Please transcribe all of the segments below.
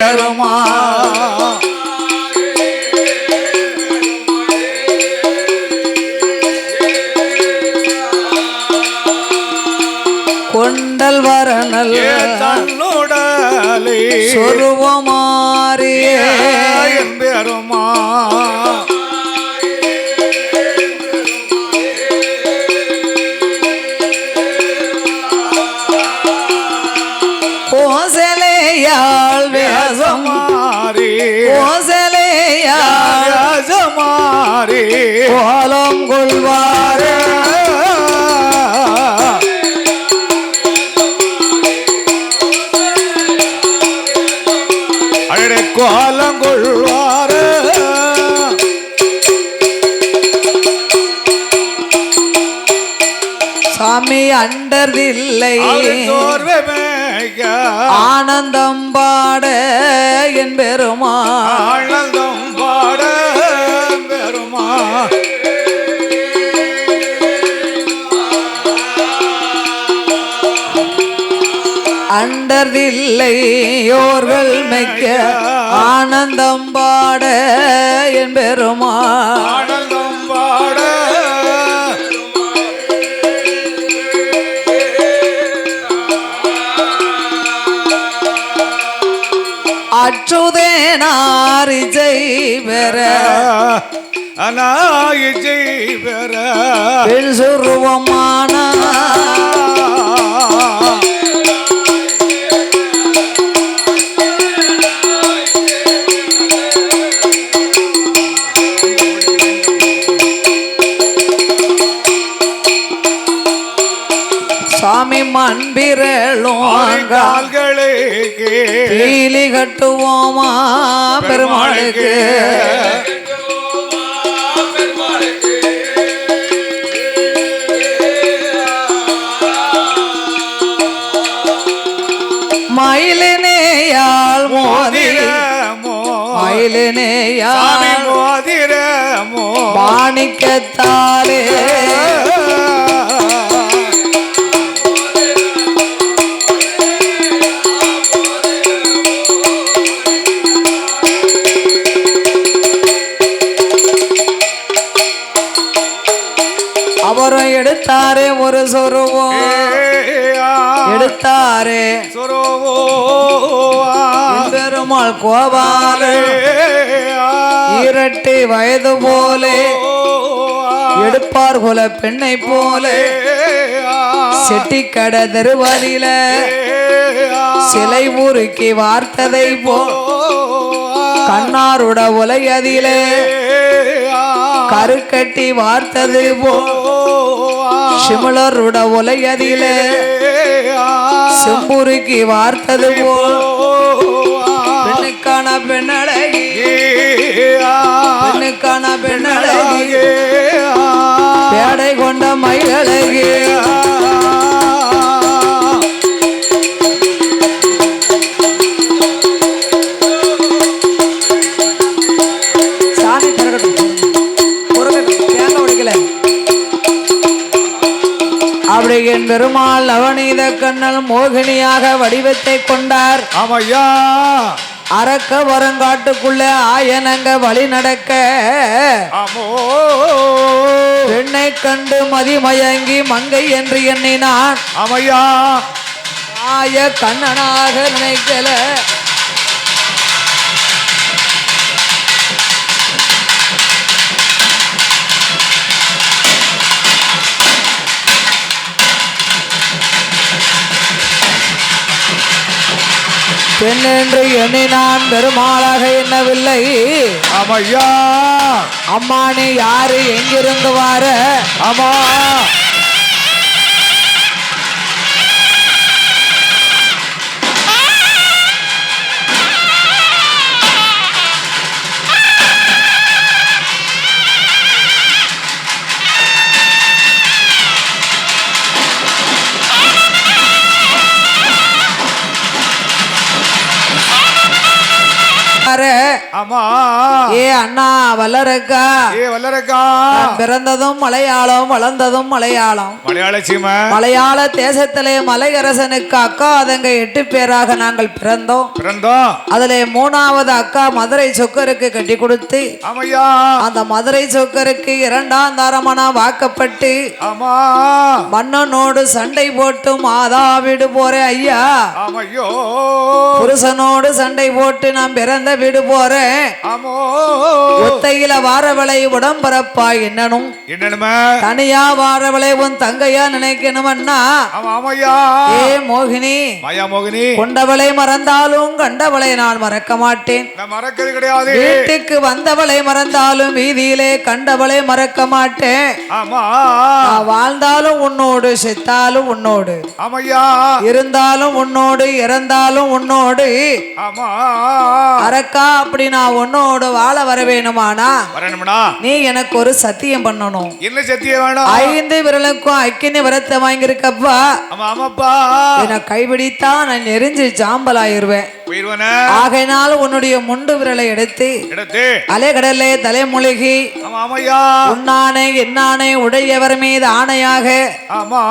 பெருமா கொண்டல் வரணல் ஏ சாமி அண்டர்தில்லை. தோர்வமேக ஆனந்தம் பாட என் பெருமா ஆனந்தம் பாட பெருமா அண்டர்தில்லை யோர்கள் மெக்க ஆனந்தம் பாட என் பெருமா அச்சுதேனாரிஜை பெற. அநாயிஜை பெற. பெண் சுருவமான பீலி கட்டுவோமா பெருமாளுக்கு? மயிலினேயாள் மோதி மோதிரமோ சாமி மயிலினேயாள் மோதிரமோ மாணிக்கத்தாலே கோபாலே இரட்டி வயது போலே. எடுப்பார் குல பெண்ணை போலே. செட்டிக்கட தெருவதில சிலை ஊருக்கு வார்த்ததை போ. கண்ணாருட உலையதிலே கருக்கட்டி வார்த்தது போ. சிமிழருட உலையதிலே செம்புருக்கி வார்த்தது போ. பெண்ணழகி பேடை கொண்ட மயிலழகி பெருமாள் நவநீத கண்ணல் மோகினியாக வடிவத்தை கொண்டார். ஆமையா. அரக்க வரங்காட்டுக்குள்ள ஆயனங்க வழி நடக்க பெண்ணை கண்டு மதிமயங்கி மங்கை என்று எண்ணினான். ஆமையா. ஆய கண்ணனாக நினைக்கல. பெண் என்று எண்ணினான் பெருமாளாக எண்ணவில்லை. அம்மா நீ யாரு எங்கிருந்து வார? ஆமா. ஆமா. ஏ அண்ணா வல்லரக்கா. ஏ வல்லரக்கா. பிறந்ததும் மலையாளம் வளர்ந்ததும் மலையாளம். மலையாள சீமை. மலையாள தேசத்திலே மலையரசனுக்கு அக்கா அதங்க எட்டு பேராக நாங்கள் பிறந்தோம். பிறந்தோம். அதிலே மூணாவது அக்கா மதுரை சொக்கருக்கு கட்டி கொடுத்து ஆமையா. அந்த மதுரை சொக்கருக்கு இரண்டாம் தாரமனா வாக்கப்பட்டு ஆமா. மன்னனோடு சண்டை போட்டு மாதா வீடு போறேன் ஐயா. ஆமையோ. புருஷனோடு சண்டை போட்டு நான் பிறந்த வீடு போறேன் ஒத்தையில வாரவளை உடம்பரப்பா என்னனும்? தனியா வாரவளை உன் தங்கையா நினைக்கணும் அண்ணா ஏ மோகினி மாயா மோகினி. கொண்டவளை மறந்தாலும் கண்டவளை நான் மறக்க மாட்டேன். மறக்கிறது கிடையாது. வீட்டுக்கு வந்தவளை மறந்தாலும் வீதியிலே கண்டவளை மறக்க மாட்டேன். வாழ்ந்தாலும் உன்னோடு செத்தாலும் உன்னோடு. ஆமையா. இருந்தாலும் உன்னோடு இறந்தாலும் உன்னோடு. அரக்கா அப்படி நான் உன்னோடு வாழ வர வேணுமானா? வரணும்னா? நீ எனக்கு ஒரு சத்தியம் பண்ணணும். என்ன சத்திய வேணும்? ஐந்து விரலுக்கும் அக்கினி விரத்தை வாங்கியிருக்கப்பா. ஆமா ஆமாப்பா. என்னை கைபிடித்தா நான் நெறிஞ்சு உயிர்வன? ஆகையினால் உன்னுடைய முண்டு விரலை எடுத்து அலைகடலே தலைமுழுகி உன்னானே என்னானே உடையவர் மீது ஆணையாக ஆமா.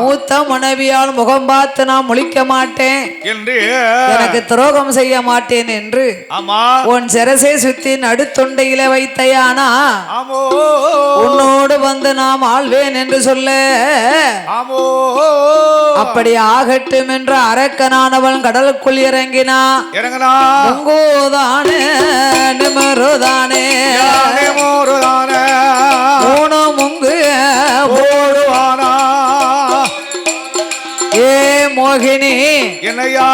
மூத்த மனைவியால் முகம் பார்த்து நான் முழிக்க மாட்டேன். என்று. எனக்கு துரோகம் செய்ய மாட்டேன் என்று ஆமா. உன் சிரசை சுத்தி நடுத்தொண்டையில வைத்தையானா? உன்னோடு வந்து நாம் ஆள்வேன் என்று சொல்ல. அப்படி ஆகட்டும் என்று அரக்கனானவன் கடலுக்குள் இறங்கினா. இறங்கனா. நிமருதானே. மூணு மோகினி என்னையா?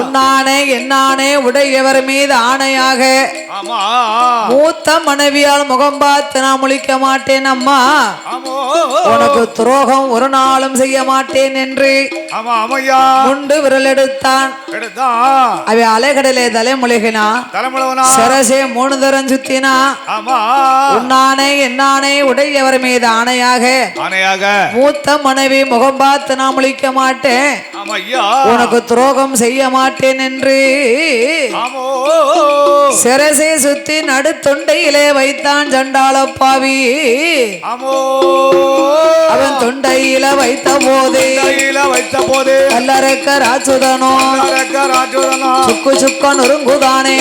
உன்னானே என்னானே உடையவர் மீது ஆணையாக. மூத்த மனைவியால் முகம் பார்த்து நான் முழிக்க மாட்டேன் அம்மா. உனக்கு துரோகம் ஒரு நாளும் செய்ய மாட்டேன் என்று முண்டு விரல் எடுத்தான். எடுத்தா? அவ அலைகடலே தலைமுழுகினா. சரசே மூணு தரம் சுத்தினா. உன்னானே என்னானே உடையவர் மீது ஆணையாக. மூத்த மனைவி முகம் பார்த்து நான் முழிக்க மாட்டேன். உனக்கு துரோகம் செய்ய மாட்டேன் என்று சிரசை சுத்தி நடுத்தொண்டையிலே வைத்தான் சண்டாள பாவி ஆமோ. அவன் தொண்டையில வைத்த போது வைத்த போது கல்லறைக்க ராஜோதனா சுக்கு சுக்க நொறுங்குதானே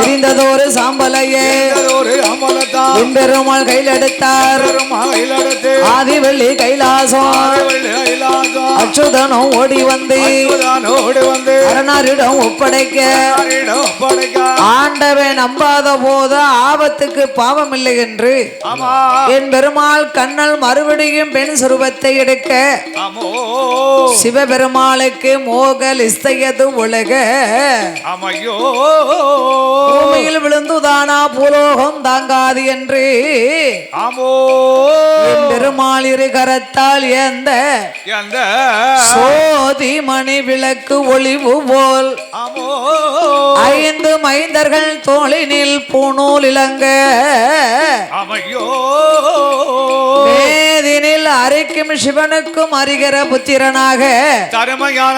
எரிந்ததொரு சாம்பலையே. பெருமாள் கையில் எடுத்தார். மயிலடுத்து ஆதி வெள்ளி அச்சுதனும் ஓடி வந்து ஓடி வந்து அரணாரிடம் ஒப்படைக்க ஆண்டவன் நம்பாத போது ஆபத்துக்கு பாவம் இல்லை என்று என் பெருமாள் கண்ணல் மறுபடியும் பெண் சுரூபத்தை எடுக்க சிவபெருமாளுக்கு மோகல் இஸ்தையது உலக. பூமியில் விழுந்துதானா பூலோகம் தாங்காது என்று ஆமோ. என் பெருமாள் இரு கரத்தால் ஏந்த சோதி மணி விளக்கு ஒளிவு போல் ஐந்து மைந்தர்கள் தோளினில் பூணூல் இளங்க மேதினில் அரைக்கும் சிவனுக்கும் அறிகிற புத்திரனாக தருமையான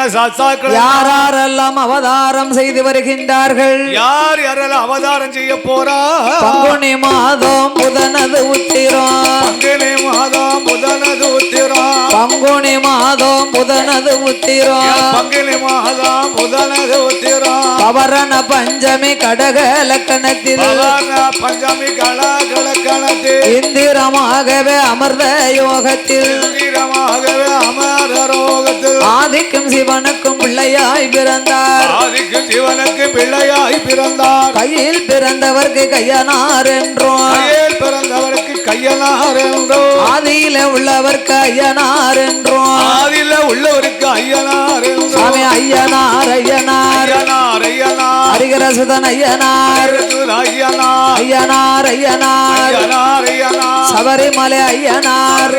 யாரெல்லாம் அவதாரம் செய்து வருகின்றார்கள்? யார் யாரெல்லாம் அவதாரம் செய்ய போறா? பங்குனி மாதம் புதனது உத்திரம். பங்கினி மாதம் முதலது உத்திரம் பங்குனி மாதம் புதனது உத்திரம் பங்கினி மாதம் முதலது உத்திரம் பவரண பஞ்சமி கடக லக்கணத்தில் பஞ்சமி கலகலக்கணத்தில் இந்திரமாகவே அமர்ந்த யோகத்தில். தீரமாகவே அமர ரோகத்தில். ஆதிக்கும் சிவனுக்கும் பிள்ளையாய் பிறந்தார். ஆதிக்கு சிவனுக்கு பிள்ளையாய் பிறந்தார். கையில் பிறந்தவர்க்கு கையனார் என்றோம் கையில் பிறந்தவருக்கு கையனார் என்றோ ஆதியில உள்ளவர்க்கு ஐயனார் என்றோம் ஆதில உள்ளவருக்கு ஐயனார் என்றோ சாமி ஐயனார் ஐயனார். ஐயனார் ஐயனார். ஹரிகர சுதன் ஐயனார். ஐயனார் ஐயனார். ஐயனார் ஐயனார். ஐயனார். சபரிமலை ஐயனார்.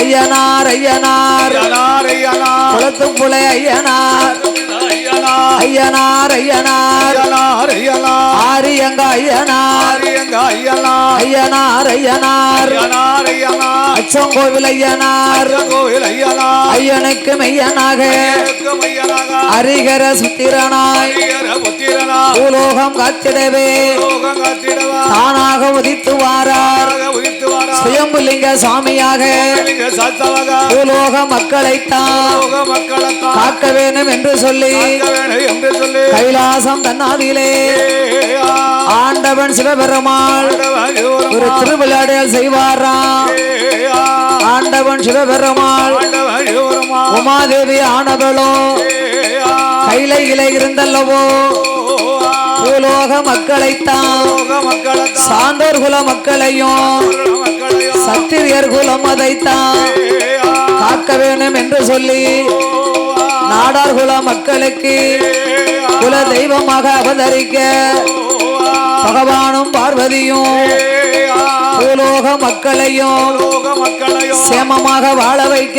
ஐயனார் ஐயனார். குளத்துப்புலை ஐயனார். ஐயனார். ஐயனார் ஆரியங்க ஐயனார். ஐயனார். ஐயனார் அச்சங்கோவில் ஐயனார். கோவில் ஐயனார். ஐயனுக்கு மெய்யனாக. அரிகர சுத்திரனாய். பூலோகம் காத்திடவே. தானாக உதித்து வாரார் உயிர்த்து வாரா சுயம்புலிங்க சாமியாக பூலோக மக்களைத்தான் காக்க வேணும் என்று சொல்லி கைலாசம் தன்னாதிலே ஆண்டவன் சிவபெருமாள். ஒரு திருவிளையாடல் செய்வாராம். ஆண்டவன் சிவபெருமாள். உமாதேவி ஆனவளும் கைலையில இருந்தல்லவோ? பூலோக மக்களைத்தான். சாந்தோர் குல மக்களையும் சத்திரியர் குலம் அதைத்தான். காக்க வேணும் என்று சொல்லி நாடார் குல மக்களுக்கு குல தெய்வமாக அவதரிக்க பகவானும் பார்வதியும் பூலோக மக்களையும் சேமமாக வாழ வைக்க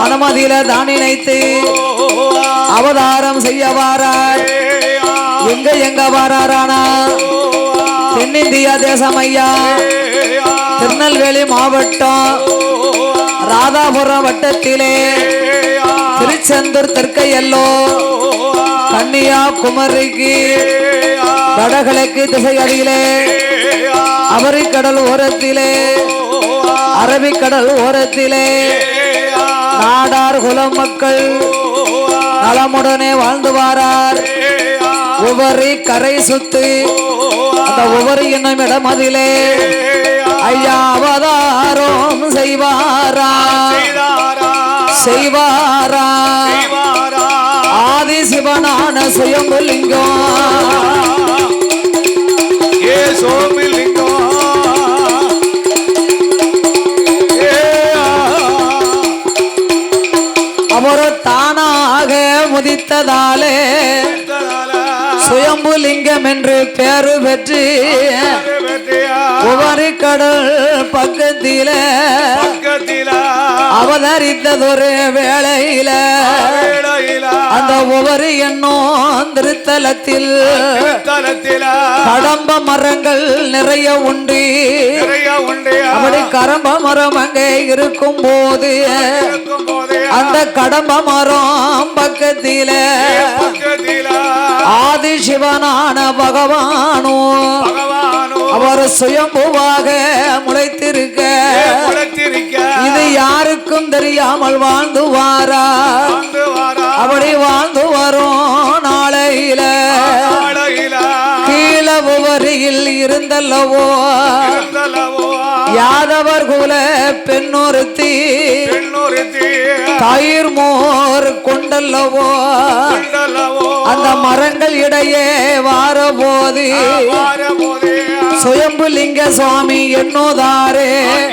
மனமதியில தான் ஆ, அவதாரம் செய்ய வாரார். எங்க எங்க வாராரானா? தென்னிந்தியா தேசம் ஐயா. திருநெல்வேலி மாவட்டம் ராதாபுரம் வட்டத்திலே திருச்செந்தூர் தெற்கையல்லோ கன்னியாகுமரிக்கு ஏ, ஆ, வடகிழக்கு திசையடியிலே ஏ, அவரிக்கடல் ஓரத்திலே அரபிக்கடல் ஓரத்திலே நாடார் குலம் மக்கள் நலமுடனே வாழ்ந்து வாரார். ஏ, ஒவ்வொரு கரை சுத்து அந்த ஒவ்வொரு என்னும் இடம் அதிலே ஐயாவதாரோம் செய்வாரா? செய்வாரா? ஆதி சிவனான சுயம்புலிங்கம் ஏ தலால, சுயம்புலிங்கம் என்று பேரு பெற்று ஒவ்வொரு கடல் பக்கத்தில அவதரித்ததொரு வேளையில அந்த ஒவ்வொரு எண்ணம் திருத்தலத்தில் தலத்தில, கடம்ப மரங்கள் நிறைய உண்டு. அப்படி கரம்ப மரம் அங்கே இருக்கும் போதே, அந்த கடம்ப மரம் பக்கத்தில. ஆதி சிவனான பகவானோ அவர் சுயம்புவாக முளைத்திருக்க. இது யாருக்கும் தெரியாமல் வாழ்ந்து வாரா. அப்படி வாழ்ந்து வரும் நாளையில. கீழ உவரியில் இருந்தல்லவோ? யாதவர் குல பெண்ணொருத்தி, தயிர் மோர் கொண்டல்லவோ? அந்த மரங்கள் இடையே வாரபோது. வாரபோதே, சுயம்புலிங்க சுவாமி என்னோதாரே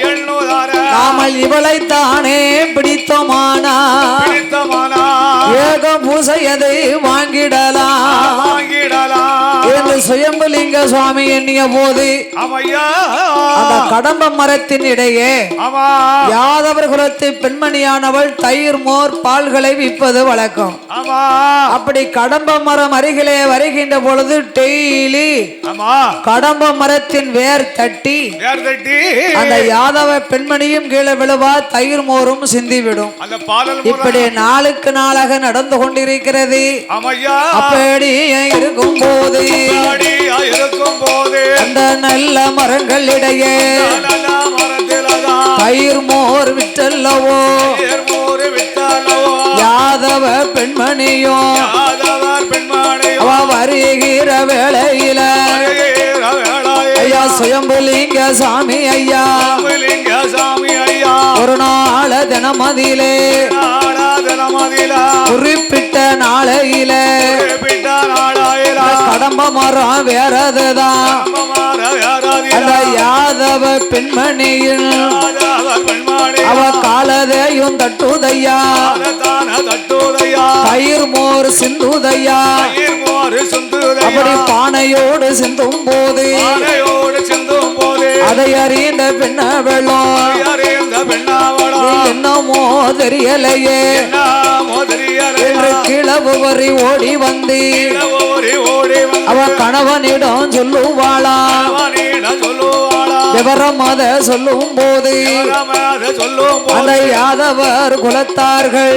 எண்ணுதார, நாமல் இவளைத்தானே பிடித்தோமானா? பிடித்தமானா, ஏக பூசையதை வாங்கிடலாம். வாங்கிடலாம். சுயம்புலிங்க சுவாமி எண்ணிய போது அந்த கடம்ப மரத்தின் இடையே யாதவர் குலத்து பெண்மணியானவள் தயிர் மோர் பால்களை விற்பது வழக்கம். அப்படி கடம்ப மரம் அருகிலே வருகின்ற பொழுது டெய்லி கடம்ப மரத்தின் வேர் தட்டி வேர் தட்டி, அந்த யாதவ பெண்மணியும் கீழே விழுவா தயிர் மோரும் சிந்திவிடும். இப்படி நாளுக்கு நாளாக நடந்து கொண்டிருக்கிறது. அப்படி இருக்கும் போது இருக்கும் போதே, அந்த நல்ல மரங்களிடையே தயிர் மோர் விட்டல்லவோ யாதவ பெண்மணியும் யாதவர் பெண்மணி அவ வருகிற வேளையில ஐயா சுயம்புலிங்க சாமி ஐயா. லிங்க சாமி ஐயா, ஒரு நாள தினமதியிலே குறிப்பிட்ட நாளையில மரம் வேறதுதான். அந்த யாதவ பெண்மணியில் அவ காலதையும் தட்டுதையா. தயிர் மோர் சிந்துதையா. அப்படி பானையோடு சிந்தும் போது. அதை அறிந்த பெண்ண வெள்ளம் அறிந்த பெண்ணாவடா, என்னமோ தெரியலையே. நாமோ தெரியலையா, என்று கிளவு வரி ஓடி வந்து அவ கணவனிடம் சொல்லுவாளா? விவரம் அத சொல்லும் போது அந்த யாதவர் குலத்தார்கள்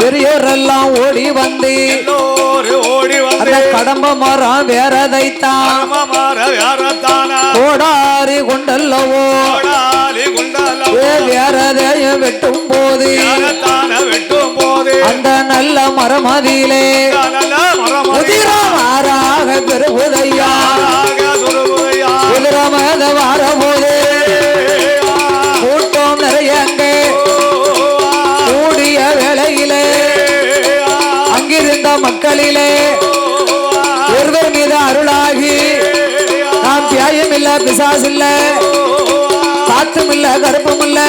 பெரியோரெல்லாம் ஓடி வந்து எல்லோரு கடம்ப மரம் வேறதைத்தான் கோடாரி கொண்டல்லவோ கோடாலி குண்டலம் ஏ வேறதைய வெட்டும் போது வெட்டும் போது அந்த நல்ல மரமதியிலே பெருகுதையா சுருகுதையா உதிரமத வரபோது கூட்டம் நிறைய அங்கே கூடிய வேளையிலே அங்கிருந்த மக்களிலே ஒருவர் மீது அருளாகி நாம் தியாயம் இல்ல இல்ல காத்தும் இல்ல கருப்பும் இல்ல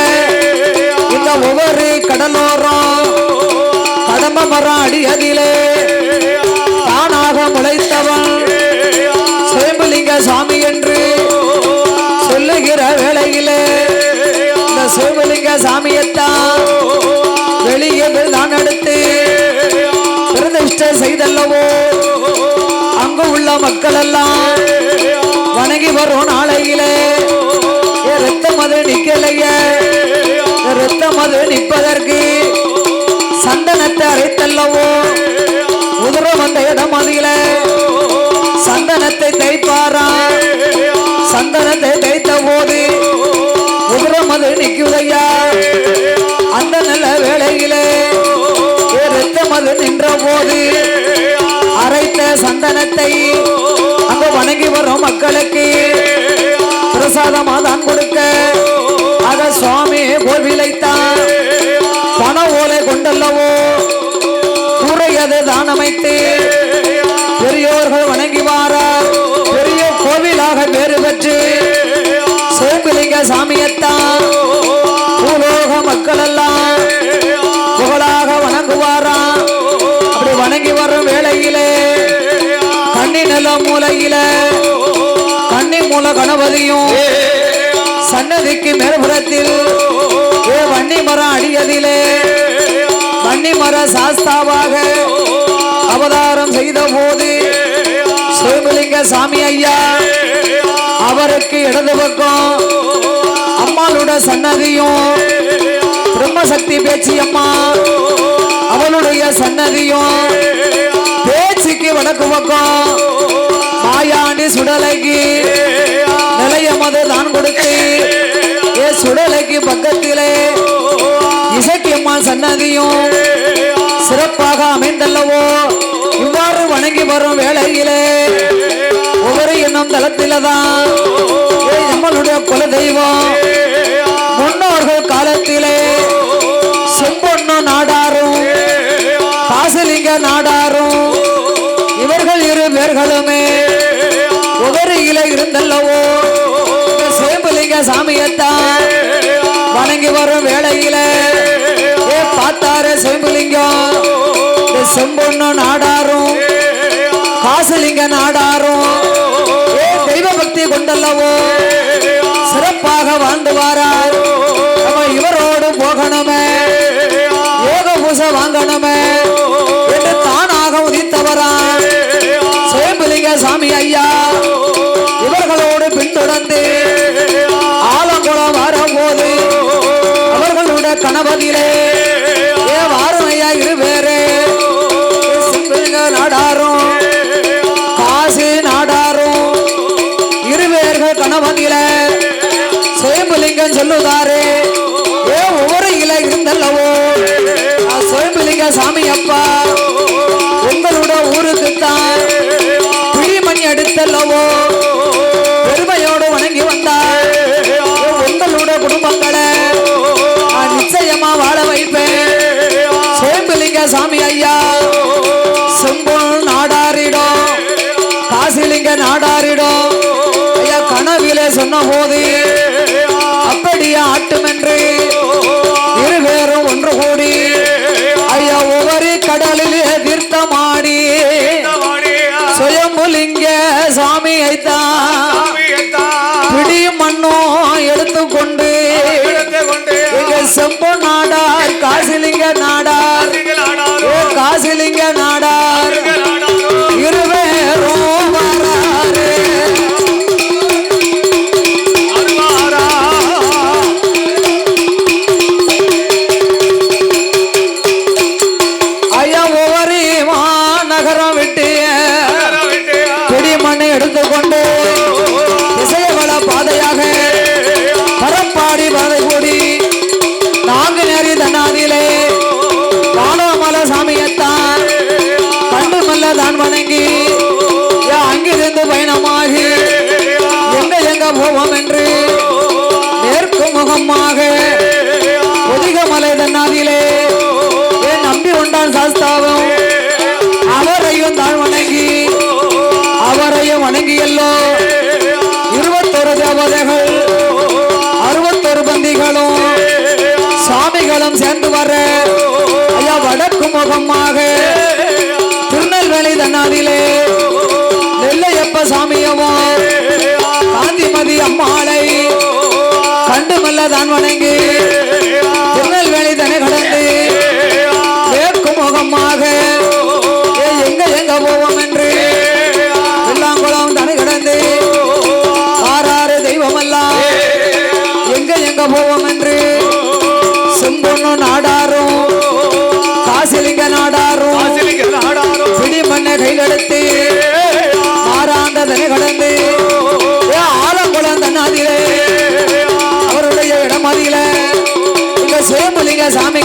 இந்த ஒவ்வொரு கடலோரம் கடம்ப மரம் அடியதிலே தானாக முளைத்தவன். சுயம்புலிங்க சாமி என்று சொல்லுகிற வேளையிலே இந்த சிவலிங்க சாமியைத்தான் வெளியே நான் எடுத்து பிரதிஷ்டை செய்தல்லவோ. அங்கு உள்ள மக்கள் எல்லாம் வணங்கி வரும் நிக்கலையே ரத்தம் அது நிற்பதற்கு சந்தனத்தை அரைத்தல்லவோ? உதிர வந்த இடம் அதில சந்தனத்தை தைப்பாரா சந்தனத்தை தைத்த போது உதிரம் அது நிற்குதையா? அந்த நல்ல வேளையிலே ரத்தம் அது நின்ற போது அரைத்த சந்தனத்தை அங்கு வணங்கி வரும் மக்களுக்கு. பிரசாதமாக தான் கொடு மூல கணபதியும் சன்னதிக்கு மேற்புறத்தில் ஏ வன்னி மரம் அடியதிலே வன்னி மர சாஸ்தாவாக அவதாரம் செய்த போது சிவலிங்க சாமி ஐயா அவருக்கு இடது பக்கம் அம்மாளோட சன்னதியும் பிரம்மசக்தி பேச்சி அம்மா அவளுடைய சன்னதியும் பேச்சுக்கு வடக்கு பக்கம் மாயாண்டி சுடலைக்கு சுடலைக்கு பக்கத்திலே இசக்கியம்மா சன்னதியும் சிறப்பாக அமைந்தல்லவோ? இவ்வாறு வணங்கி வரும் வேளையிலே ஒவ்வொரு எண்ணம் தளத்தில தான் நம்மளுடைய குல தெய்வம் முன்னோர்கள் காலத்திலே செம்பொன்னு நாடாரும் காசலிங்க நாடாரும் இவர்கள் இரு பேர்களுமே உதறியில இருந்தல்லவோ? இந்த சேம்பலிங்க சாமியத்தான் வணங்கி வரும் வேளையில. ஏ பார்த்தாரு செம்புலிங்கம் செம்பொண்ணு நாடாரும். காசலிங்க நாடாரும். ஏ தெய்வ பக்தி கொண்டல்லவோ. சொல்லுதாரு ஏ ஒவ்வொரு இலை இருந்தல்லவோ ஆ, சாமி. மாறாந்த கடந்து. ஏ, ஆலங்குளம் தன்னாதிலே அவருடைய இடமதியில இந்த சேமலிங்க சாமி